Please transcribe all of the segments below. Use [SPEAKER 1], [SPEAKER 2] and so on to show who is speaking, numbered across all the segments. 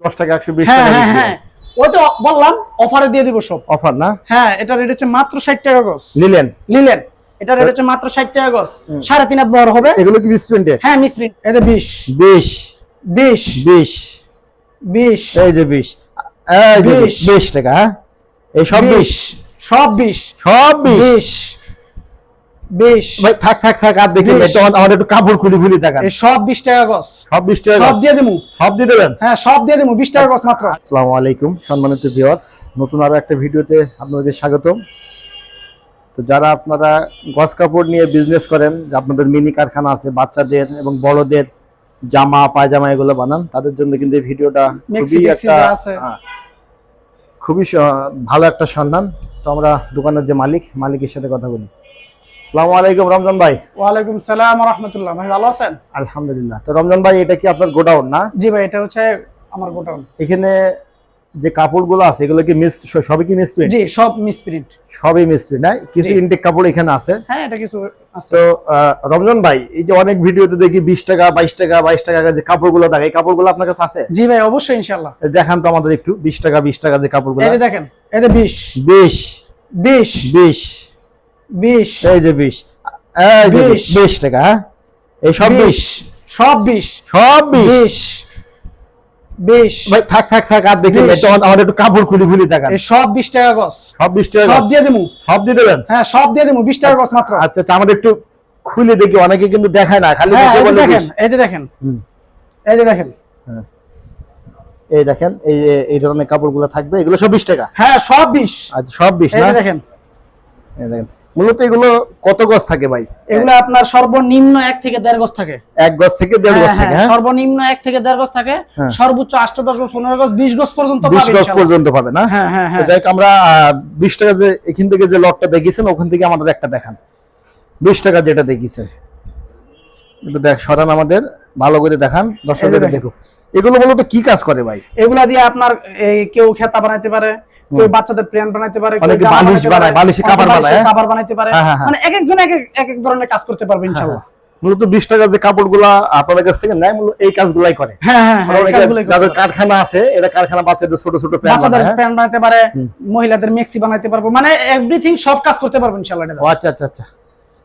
[SPEAKER 1] দশ টাকা একশো বিশ
[SPEAKER 2] হ্যাঁ
[SPEAKER 1] টাকা
[SPEAKER 2] হ্যাঁ হ্যাঁ। ওই তো বললাম অফারে দিয়ে দিব সব।
[SPEAKER 1] অফার না?
[SPEAKER 2] হ্যাঁ এটা রেট হচ্ছে মাত্র ষাট টাকা গজ।
[SPEAKER 1] নিলেন
[SPEAKER 2] নিলেন এটা রেট হচ্ছে মাত্র ষাট টাকা গজ। সাড়ে তিন হাত বড় হবে।
[SPEAKER 1] এগুলো কি বিশ প্রিন্টের
[SPEAKER 2] হ্যাঁ মিসপ্রিন্ট এটা বিশ।
[SPEAKER 1] বিশ।
[SPEAKER 2] বিশ।
[SPEAKER 1] বিশ।
[SPEAKER 2] বিশ।
[SPEAKER 1] এই যে বিশ।
[SPEAKER 2] বিশ।
[SPEAKER 1] টাকা হ্যাঁ? এই সব বিশ।
[SPEAKER 2] সব বিশ।
[SPEAKER 1] সব বিশ। ভাই থাক থাক আর দেখি। একটু কাপড় খুলি খুলি দেখান।
[SPEAKER 2] সব বিশ টাকা গজ
[SPEAKER 1] সব বিশ টাকা
[SPEAKER 2] সব দিয়ে দেবো
[SPEAKER 1] সব দিয়ে দেবেন?
[SPEAKER 2] হ্যাঁ সব দিয়ে দেবো বিশ টাকা গজ মাত্র।
[SPEAKER 1] আসসালামু আলাইকুম সম্মানিত ভিউয়ার্স নতুন আরও একটা ভিডিওতে আপনাদের স্বাগতম। তো যারা আপনারা গস কাপড় নিয়ে বিজনেস করেন যে আপনাদের মিনি কারখানা আছে বাচ্চাদের এবং বড়দের জামা পায়জামা এগুলো বানান তাদের জন্য কিন্তু এই ভিডিওটা খুবই একটা। হ্যাঁ, খুবই ভালো একটা সন্ধান। তো আমরা দোকানের যে মালিক মালিকের সাথে কথা বলি। আসসালামু আলাইকুম রমজান ভাই।
[SPEAKER 2] ওয়ালাইকুম সালাম রহমতুল্লাহ। ভাই ভালো আছেন?
[SPEAKER 1] আলহামদুলিল্লাহ। তো রমজান ভাই এটা কি আপনার গোডাউন না?
[SPEAKER 2] জি ভাই এটা হচ্ছে আমার গোটাউন
[SPEAKER 1] এখানে যে কাপড়গুলো আছে এগুলো কি মিস সবই কি মিস প্রিন্ট
[SPEAKER 2] জি সব
[SPEAKER 1] সবই মিস প্রিন্ট না? কিছু ইনটেক কাপড় এখানে আছে?
[SPEAKER 2] হ্যাঁ এটা কিছু আছে।
[SPEAKER 1] তো রমজান ভাই এই যে অনেক ভিডিওতে দেখি বিশ টাকা বাইশ টাকা বাইশ টাকা যে কাপড়গুলো থাকে এই কাপড়গুলো আপনার কাছে আছে?
[SPEAKER 2] জি ভাই অবশ্যই ইনশাল্লাহ
[SPEAKER 1] দেখান তো আমাদের একটু বিশ টাকা বিশ টাকা যে কাপড়গুলো
[SPEAKER 2] এই যে দেখেন এই যে বিশ।
[SPEAKER 1] বিশ।
[SPEAKER 2] বিশ।
[SPEAKER 1] বিশ।
[SPEAKER 2] বিশ।
[SPEAKER 1] এই যে বিশ।
[SPEAKER 2] বিশ।
[SPEAKER 1] টাকা হ্যাঁ? এই সব বিশ।
[SPEAKER 2] সব বিশ।
[SPEAKER 1] সব বিশ?
[SPEAKER 2] বিশ। বিশ।
[SPEAKER 1] ভাই থাক থাক থাক আর দেখি
[SPEAKER 2] বিশ।
[SPEAKER 1] একটু কাপড় খুলি খুলি দেখান।
[SPEAKER 2] সব বিশ টাকা গজ
[SPEAKER 1] সব বিশ টাকা
[SPEAKER 2] সব দিয়ে দেবো
[SPEAKER 1] সব দিয়ে দেবেন?
[SPEAKER 2] হ্যাঁ সব দিয়ে দেবো বিশ টাকা গজ মাত্র।
[SPEAKER 1] আচ্ছা আচ্ছা আমাদের একটু খুলে দেখি অনেকে কিন্তু দেখায় না খালি
[SPEAKER 2] এই যে দেখেন এই যে দেখেন। এই যে দেখেন।
[SPEAKER 1] এই দেখেন এই এই- এই ধরনের কাপড়গুলো থাকবে এগুলো সব বিশ টাকা?
[SPEAKER 2] হ্যাঁ সব বিশ।
[SPEAKER 1] আচ্ছা সব বিশ
[SPEAKER 2] এই দেখেন।
[SPEAKER 1] এই দেখেন। মূলত এগুলো কত গজ থাকে ভাই?
[SPEAKER 2] এগুলো আপনার সর্বনিম্ন এক থেকে দেড় গজ থাকে।
[SPEAKER 1] এক গজ থেকে দেড় গজ
[SPEAKER 2] হ্যাঁ,
[SPEAKER 1] থাকে
[SPEAKER 2] হ্যাঁ,
[SPEAKER 1] হ্যাঁ?
[SPEAKER 2] সর্বনিম্ন এক থেকে দেড় গজ থাকে। সর্বোচ্চ আষ্ট দশ গজ পনেরো গজ বিশ গজ পর্যন্ত
[SPEAKER 1] বিশ গজ পর্যন্ত পাবে না?
[SPEAKER 2] হ্যাঁ হ্যাঁ হ্যাঁ।
[SPEAKER 1] যাই আমরা বিশ টাকা যে এখান থেকে যে লটটা দেখিয়েছেন ওখান থেকে আমাদের একটা দেখান। বিশ টাকা যেটা দেখিয়েছেন একটু দেখ সরান আমাদের ভালো করে দেখান দর্শকদের
[SPEAKER 2] দেখেন।
[SPEAKER 1] এগুলো মূলত কি কাজ করে ভাই?
[SPEAKER 2] এগুলা দিয়ে আপনার কেউ খেতা বানাইতে পারে কেউ বাচ্চাদের প্যান বানাইতে পারে
[SPEAKER 1] অনেকে বালিশ বানায়, বালিশে
[SPEAKER 2] অনেকে
[SPEAKER 1] বানায়, হ্যাঁ?
[SPEAKER 2] বানাইতে পারে।
[SPEAKER 1] হ্যাঁ, হ্যাঁ, হ্যাঁ।
[SPEAKER 2] মানে এক একজন এক এক- ধরনের কাজ করতে পারবে ইনশাআল্লাহ
[SPEAKER 1] মূলত বিশ টাকা যে কাপড়গুলা আপনাদের কাছ থেকে নেয় মূলত এই কাজগুলাই করে।
[SPEAKER 2] হ্যাঁ হ্যাঁ হ্যাঁ
[SPEAKER 1] যাদের কারখানা আছে এরা কারখানা বাচ্চাদের ছোট ছোট
[SPEAKER 2] বাচ্চাদের
[SPEAKER 1] হ্যাঁ?
[SPEAKER 2] প্যান্ট বানাইতে পারে মহিলাদের মেক্সি বানাইতে পারব মানে এভরিথিং সব কাজ করতে পারব ইনশাআল্লাহ
[SPEAKER 1] আচ্ছা আচ্ছা আচ্ছা।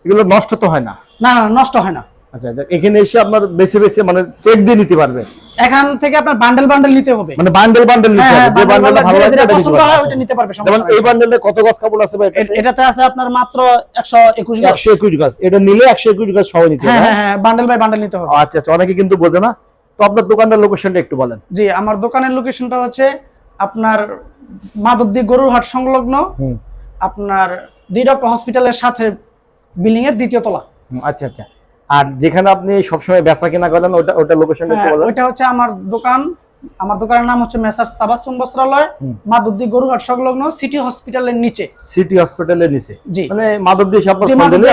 [SPEAKER 1] এগুলো নষ্ট তো হয় না?
[SPEAKER 2] না না নষ্ট হয় না।
[SPEAKER 1] আচ্ছা আচ্ছা এখানে এসে আপনার বেছে বেছে মানে চেক দিয়ে নিতে পারবে।
[SPEAKER 2] এখান থেকে আপনার বান্ডেল বান্ডেল নিতে হবে।
[SPEAKER 1] মানে বান্ডেল বান্ডেল নিতে
[SPEAKER 2] হ্যাঁ
[SPEAKER 1] হবে যে
[SPEAKER 2] বান্ডেল
[SPEAKER 1] ভালো লাগে
[SPEAKER 2] যেটা পছন্দ হয় ওটা নিতে পারবে
[SPEAKER 1] যেমন এই বান্ডেলে কত গজ কাপড় আছে ভাই?
[SPEAKER 2] এটাতে আছে আপনার মাত্র একশো একুশ গজ
[SPEAKER 1] একশো একুশ গজ এটা নিলে একশো একুশ গজ সহ নিতে
[SPEAKER 2] হ্যাঁ
[SPEAKER 1] হবে
[SPEAKER 2] হ্যাঁ হ্যাঁ বান্ডেল বাই বান্ডেল নিতে হবে।
[SPEAKER 1] হ্যাঁ? আচ্ছা আচ্ছা অনেকে কিন্তু বোঝে না। তো আপনার দোকানটার লোকেশনটা একটু বলেন।
[SPEAKER 2] জি আমার দোকানের লোকেশনটা হচ্ছে আপনার মাধবদী গরুরহাট সংলগ্ন আপনার দি ডক্টর হসপিটালের সাথে বিল্ডিং এর দ্বিতীয় তলা।
[SPEAKER 1] আচ্ছা আচ্ছা। আর যেখানে আপনি সবসময় বেচা কিনা করেন ওটা ওটা
[SPEAKER 2] হ্যাঁ,
[SPEAKER 1] বলেন।
[SPEAKER 2] ওইটা হচ্ছে আমার দোকান। আমার দোকানের নাম হচ্ছে মেসার্স তাবাসুম বস্ত্রালয়। মাধবদী গরুরহাট সংলগ্ন সিটি হসপিটালের নিচে।
[SPEAKER 1] সিটি হসপিটালের নিচে।
[SPEAKER 2] জি।
[SPEAKER 1] মানে
[SPEAKER 2] মাধবদী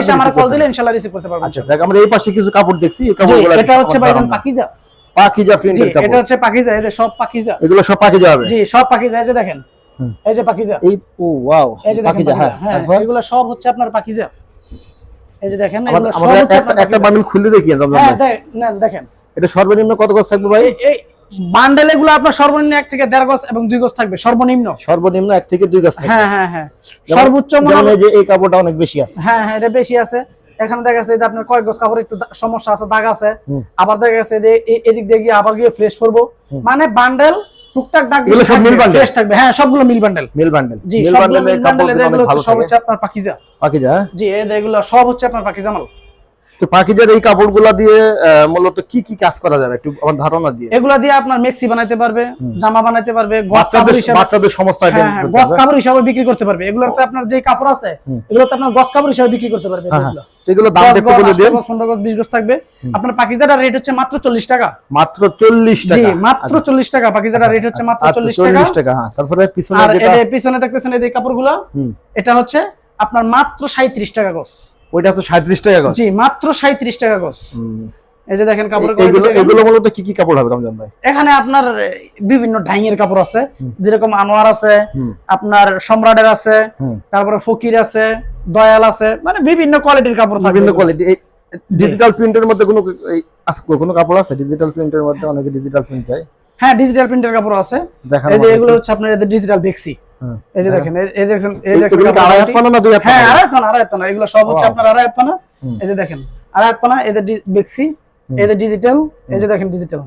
[SPEAKER 2] এসে আমার কল দিলে ইনশাআল্লাহ রিসিভ করতে পারবেন।
[SPEAKER 1] আচ্ছা দেখ আমরা এই পাশে কিছু কাপড় দেখছি এই কাপড়গুলো
[SPEAKER 2] এটা হচ্ছে ভাইজান পাকিজা।
[SPEAKER 1] পাকিজা
[SPEAKER 2] জি
[SPEAKER 1] প্রিন্টের
[SPEAKER 2] এটা হচ্ছে পাকিজা এই যে সব পাকিজা।
[SPEAKER 1] এগুলো সব পাকিজা হবে?
[SPEAKER 2] জি সব পাকিজা এই যে দেখেন। এই যে পাকিজা।
[SPEAKER 1] এই ও ওয়াও
[SPEAKER 2] এই যে দেখেন
[SPEAKER 1] পাকিজা হ্যাঁ
[SPEAKER 2] হ্যাঁ এগুলো সব হচ্ছে আপনার পাকিজা। এই যে দেখেন
[SPEAKER 1] আমাদের
[SPEAKER 2] এগুলো সব
[SPEAKER 1] আমাদের
[SPEAKER 2] হচ্ছে
[SPEAKER 1] একটা
[SPEAKER 2] আপনার
[SPEAKER 1] একটা
[SPEAKER 2] পাকিজা।
[SPEAKER 1] বান্ডেল খুলে দেখি
[SPEAKER 2] হ্যাঁ
[SPEAKER 1] ভাই।
[SPEAKER 2] দেখেন।
[SPEAKER 1] এটা সর্বনিম্ন কত গজ থাকবে ভাই?
[SPEAKER 2] এই- এই বান্ডেল এগুলো আপনার সর্বনিম্ন এক থেকে দেড় গজ এবং দুই গজ থাকবে সর্বনিম্ন।
[SPEAKER 1] সর্বনিম্ন এক থেকে দুই গজ
[SPEAKER 2] হ্যাঁ হ্যাঁ হ্যাঁ। সর্বোচ্চ মনে হয়-
[SPEAKER 1] যে এই কাপড়টা অনেক বেশি আছে।
[SPEAKER 2] হ্যাঁ হ্যাঁ এটা বেশি আছে। এখানে দেখা যাচ্ছে যে আপনার কয়েক গজ কাপড় একটু সমস্যা আছে দাগ আছে। আবার দেখা যাচ্ছে যে এদিক দিয়ে গিয়ে আবার গিয়ে ফ্রেশ করব মানে বান্ডেল টুকটাক দাগ
[SPEAKER 1] সব মিল বান্ডেল?
[SPEAKER 2] ফ্রেশ থাকবে। হ্যাঁ সবগুলো মিল বান্ডেল
[SPEAKER 1] মিল বান্ডেল
[SPEAKER 2] জি সবগুলো মিল বান্ডেল এগুলো
[SPEAKER 1] অনেক ভালো
[SPEAKER 2] হচ্ছে- সব হচ্ছে আপনার পাকিজা।
[SPEAKER 1] পাকিজা হ্যাঁ?
[SPEAKER 2] জি এগুলো সব হচ্ছে আপনার পাকিজা মাল।
[SPEAKER 1] তো পাকিজার এই কাপড়গুলা দিয়ে মূলত কি কি কাজ করা যাবে? একটু আমার ধারণা দিয়ে।
[SPEAKER 2] এগুলা দিয়ে আপনার মেক্সি বানাইতে পারবে জামা বানাইতে পারবে গস কাপড়
[SPEAKER 1] বাচ্চাদের বাচ্চাদের সমস্ত আইটেম
[SPEAKER 2] হ্যাঁ, হ্যাঁ, গস কাপড় হিসাবে বিক্রি করতে পারবে। এগুলোতে আপনার যে কাপড় আছে এগুলোতে আপনার গস কাপড় হিসাবে বিক্রি করতে পারবে
[SPEAKER 1] হ্যাঁ,
[SPEAKER 2] এগুলো।
[SPEAKER 1] এগুলো দাম দেখতে বলে
[SPEAKER 2] আটটা
[SPEAKER 1] দিন।
[SPEAKER 2] গজ, পনেরো গজ, থাকবে। আপনার পাকিজাটার রেট হচ্ছে মাত্র চল্লিশ টাকা।
[SPEAKER 1] মাত্র চল্লিশ
[SPEAKER 2] জি মাত্র চল্লিশ টাকা পাকিজাটার রেট হচ্ছে মাত্র চল্লিশ টাকা
[SPEAKER 1] চল্লিশ টাকা। হ্যাঁ। তারপরে পিছনে
[SPEAKER 2] আর
[SPEAKER 1] যেটা
[SPEAKER 2] পিছনে দেখতেছেন এই কাপড়গুলো এটা হচ্ছে আপনার মাত্র সাঁত্রিশ টাকা গজ
[SPEAKER 1] ওইটা হচ্ছে সাঁত্রিশ টাকা গজ।
[SPEAKER 2] জি মাত্র সাঁত্রিশ টাকা গজ। এই যে দেখেন কাপড়
[SPEAKER 1] এগুলো এগুলো মূলত কি কি কাপড় হবে রমজান ভাই?
[SPEAKER 2] এখানে আপনার বিভিন্ন ডাইংয়ের কাপড় আছে। যেরকম আনোয়ার আছে আপনার সম্রাটের আছে তারপরে ফকির আছে দয়াল আছে মানে বিভিন্ন কোয়ালিটির কাপড় থাকবে
[SPEAKER 1] বিভিন্ন কোয়ালিটি। ডিজিটাল প্রিন্টের মধ্যে কোনো কোনো কাপড় আছে? ডিজিটাল প্রিন্টের মধ্যে অনেকে ডিজিটাল প্রিন্ট চাই
[SPEAKER 2] হ্যাঁ ডিজিটাল প্রিন্টের কাপড় আছে। এই যে এগুলো হচ্ছে আপনার ডিজিটাল বেক্সি। এই যে দেখেন এই- দেখেন এই দেখেন
[SPEAKER 1] এগুলো আড়াই হাত পানা না দুই হাত
[SPEAKER 2] হ্যাঁ
[SPEAKER 1] পানা?
[SPEAKER 2] আড়াই পানা আড়াই পানা এগুলো সব হচ্ছে আপনার আড়াই পানা এই যে দেখেন আড়াই পানা এদের বেক্সি এদের ডিজিটাল এই যে দেখেন ডিজিটাল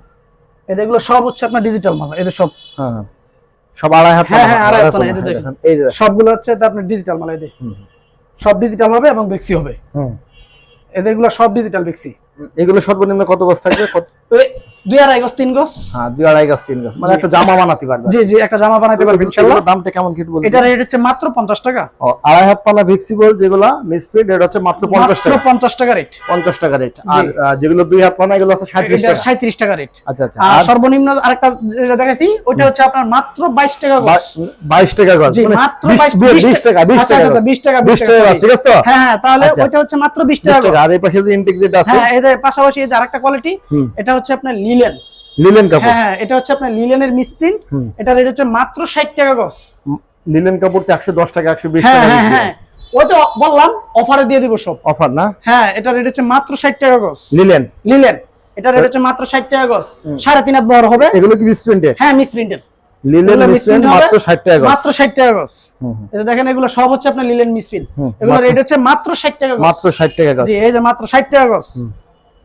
[SPEAKER 2] এদের এগুলো সব হচ্ছে আপনার ডিজিটাল মাল এদের সব
[SPEAKER 1] হ্যাঁ, হ্যাঁ। সব আড়াই হাত
[SPEAKER 2] হ্যাঁ, হ্যাঁ, আড়াই হাত পানা,
[SPEAKER 1] পানা,
[SPEAKER 2] এই যে দেখেন।
[SPEAKER 1] এই যে
[SPEAKER 2] সবগুলো হচ্ছে আপনার ডিজিটাল মাল এদের সব ডিজিটাল হবে এবং বেক্সি হবে
[SPEAKER 1] হুম।
[SPEAKER 2] এদের এগুলো সব ডিজিটাল বেক্সি
[SPEAKER 1] এগুলো সর্বনিম্ন কত গজ থাকবে? কত-
[SPEAKER 2] দুই আড়াই গজ তিন গজ।
[SPEAKER 1] হ্যাঁ দুই আড়াই গজ তিন গজ। মানে একটা জামা বানাতে পারবে।
[SPEAKER 2] জি জি একটা জামা বানাইতে পারবেন ইনশাআল্লাহ।
[SPEAKER 1] দামটা কেমন কি বলবেন?
[SPEAKER 2] এটা রেট হচ্ছে মাত্র টাকা।
[SPEAKER 1] ও, আড়াই হাত পানা ভিক্সিবল যেগুলো মিসপ্রিড এটা হচ্ছে মাত্র পঞ্চাশ
[SPEAKER 2] মাত্র
[SPEAKER 1] টাকা।
[SPEAKER 2] পঞ্চাশ টাকা রেট
[SPEAKER 1] পঞ্চাশ টাকা রেট আর যেগুলো দুই হাত পানা এগুলো আছে সাঁত্রিশ
[SPEAKER 2] এটা
[SPEAKER 1] টাকা।
[SPEAKER 2] সাঁত্রিশ টাকা রেট
[SPEAKER 1] আচ্ছা আচ্ছা।
[SPEAKER 2] আর
[SPEAKER 1] আর
[SPEAKER 2] সর্বনিম্ন আরেকটা যেটা দেখাইছি ওইটা হচ্ছে আপনার মাত্র বাইশ টাকা গজ।
[SPEAKER 1] বাইশ টাকা গজ।
[SPEAKER 2] জি
[SPEAKER 1] মানে
[SPEAKER 2] মাত্র
[SPEAKER 1] টাকা
[SPEAKER 2] আচ্ছা
[SPEAKER 1] টাকা
[SPEAKER 2] টাকা
[SPEAKER 1] বিশ টাকা ঠিক আছে? তো
[SPEAKER 2] হ্যাঁ হ্যাঁ তাহলে। হচ্ছে মাত্র টাকা
[SPEAKER 1] টাকা। আর এই পাশে যে ইনটেক যেটা আছে
[SPEAKER 2] হ্যাঁ এদের পাশাপাশি এই যে আরেকটা কোয়ালিটি এটা হচ্ছে আপনার লিলেন
[SPEAKER 1] লিলেন কাপড়।
[SPEAKER 2] হ্যাঁ হ্যাঁ এটা হচ্ছে আপনার লিলেনের মিসপ্রিন্ট। এটা রেট হচ্ছে মাত্র ষাট টাকা গজ
[SPEAKER 1] লিলেন কাপড় তো একশো দশ টাকা একশো বিশ
[SPEAKER 2] হ্যাঁ
[SPEAKER 1] টাকা
[SPEAKER 2] হ্যাঁ হ্যাঁ। ওই তো বললাম অফারে দিয়ে দিব সব।
[SPEAKER 1] অফার না?
[SPEAKER 2] হ্যাঁ এটা রেট হচ্ছে মাত্র ষাট টাকা গজ
[SPEAKER 1] লিলেন
[SPEAKER 2] লিলেন এটা রেট হচ্ছে মাত্র ষাট টাকা গজ সাড়ে তিন হাত বড় হবে।
[SPEAKER 1] এগুলো কি মিসপ্রিন্টে
[SPEAKER 2] হ্যাঁ মিসপ্রিন্টের
[SPEAKER 1] লিলেন মিসপ্রিন্ট মাত্র ষাট টাকা গজ
[SPEAKER 2] মাত্র ষাট টাকা গজ
[SPEAKER 1] হুম, হুম।
[SPEAKER 2] এটা দেখেন এগুলো সব হচ্ছে আপনার লিলেন মিসপ্রিন্ট এগুলো রেট হচ্ছে মাত্র ষাট টাকা গজ
[SPEAKER 1] মাত্র ষাট টাকা গজ
[SPEAKER 2] জি এই যে মাত্র ষাট টাকা গজ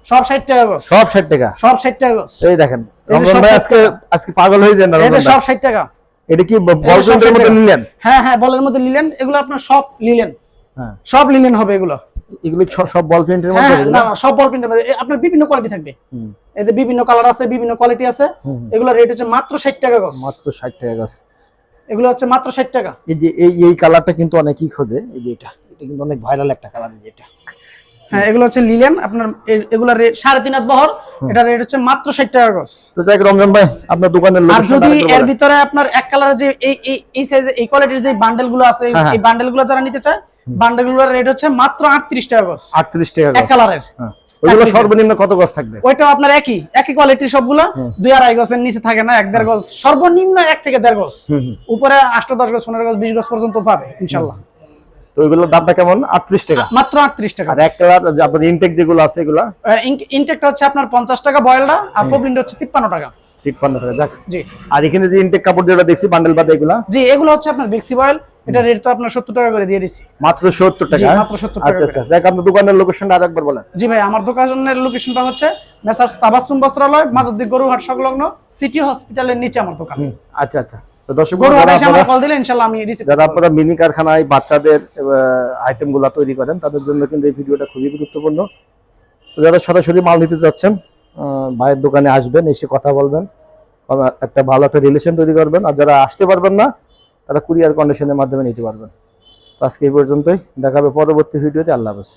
[SPEAKER 2] সব ষাট টাকা গজ।
[SPEAKER 1] সব ষাট টাকা?
[SPEAKER 2] সব ষাট টাকা গজ।
[SPEAKER 1] এই দেখেন
[SPEAKER 2] এই
[SPEAKER 1] রমজান ভাই আজকে আজকে পাগল হয়ে যান
[SPEAKER 2] এটা সব ষাট টাকা।
[SPEAKER 1] এটা কি
[SPEAKER 2] এই যে
[SPEAKER 1] মধ্যে নিলেন?
[SPEAKER 2] হ্যাঁ হ্যাঁ বলের মধ্যে লিলেন এগুলো আপনার সব লিলেন
[SPEAKER 1] হ্যাঁ।
[SPEAKER 2] সব লিলেন হবে এগুলো।
[SPEAKER 1] এগুলো সব- বল প্রিন্টের মধ্যে
[SPEAKER 2] হ্যাঁ, না না সব বল প্রিন্টের মধ্যে। আপনার বিভিন্ন কোয়ালিটি থাকবে। বিভিন্ন কালার আছে বিভিন্ন কোয়ালিটি আছে। এগুলো রেট হচ্ছে মাত্র ষাট টাকা গজ।
[SPEAKER 1] মাত্র ষাট টাকা গজ।
[SPEAKER 2] এগুলো হচ্ছে মাত্র ষাট টাকা।
[SPEAKER 1] এই যে এই এই কালারটা কিন্তু অনেকেই খোঁজে। এই যে এটা এটা কিন্তু অনেক ভাইরাল একটা কালার যেটা
[SPEAKER 2] হ্যাঁ এগুলো হচ্ছে লিলেন আপনার এগুলো রেট সাড়ে তিন বহর। এটা রেট হচ্ছে মাত্র ষাট টাকা গজ।
[SPEAKER 1] তো যাই রমজান ভাই আপনার দোকানের
[SPEAKER 2] আর যদি এর ভিতরে আপনার এক কালারের যে এই এই সাইজে এই কোয়ালিটির যে বান্ডেলগুলো আছে এই-
[SPEAKER 1] হ্যাঁ, হ্যাঁ।
[SPEAKER 2] বান্ডেলগুলো যারা নিতে চায় বান্ডেলগুলোর রেট হচ্ছে মাত্র আটত্রিশ টাকা গজ।
[SPEAKER 1] আটত্রিশ টাকা
[SPEAKER 2] এক কালারের
[SPEAKER 1] হ্যাঁ। ওইগুলো সর্বনিম্ন কত গজ থাকবে?
[SPEAKER 2] ওইটাও আপনার একই একই কোয়ালিটির সবগুলো। দুই আড়াই গজের নিচে থাকে না এক দেড় গজ। সর্বনিম্ন এক থেকে দেড় গজ। উপরে আষ্ট দশ গজ পনেরো গজ বিশ গজ পর্যন্ত পাবে ইনশাল্লাহ।
[SPEAKER 1] ওইগুলোর দামটা কেমন? আটত্রিশ টাকা।
[SPEAKER 2] মাত্র আটত্রিশ টাকা।
[SPEAKER 1] আর এক কালার আপনার ইনটেক যেগুলো আছে এগুলা?
[SPEAKER 2] ইনটেকটা হচ্ছে আপনার পঞ্চাশ টাকা বয়েলটা আর হচ্ছে তিপ্পান্ন টাকা।
[SPEAKER 1] আর এখানে যে ইনটেক কাপড় যেটা দেখছি বান্ডেল বাদে এগুলা?
[SPEAKER 2] জি এগুলো হচ্ছে আপনার বেক্সি বয়েল এটা রেট তো আপনার সত্তর টাকা করে দিয়ে দিচ্ছি
[SPEAKER 1] মাত্র সত্তর
[SPEAKER 2] জি,
[SPEAKER 1] টাকা?
[SPEAKER 2] মাত্র 70 টাকা
[SPEAKER 1] আচ্ছা আচ্ছা। যাক আপনার দোকানের লোকেশনটা আর একবার বলেন।
[SPEAKER 2] জি ভাই আমার দোকানের লোকেশনটা হচ্ছে মেসার্স তাবাসুম বস্ত্রালয় গরুহাট সংলগ্ন সিটি হসপিটালের নিচে আমার দোকান।
[SPEAKER 1] আচ্ছা আচ্ছা। তো দর্শক যারা আপনারা-
[SPEAKER 2] কল দিলে ইনশাল্লাহ আমি রিসিভ
[SPEAKER 1] যারা আপনারা মিনি কারখানায় বাচ্চাদের আইটেম তৈরি করেন তাদের জন্য কিন্তু এই ভিডিওটা খুবই গুরুত্বপূর্ণ। যারা সরাসরি মাল নিতে যাচ্ছেন আহ, ভাইয়ের দোকানে আসবেন এসে কথা বলবেন একটা ভালো একটা রিলেশন তৈরি করবেন। আর যারা আসতে পারবেন না তারা কুরিয়ার কন্ডিশনের মাধ্যমে নিতে পারবেন। তো আজকে এই পর্যন্তই দেখাবে পরবর্তী ভিডিওতে আল্লাহ হাফেজ।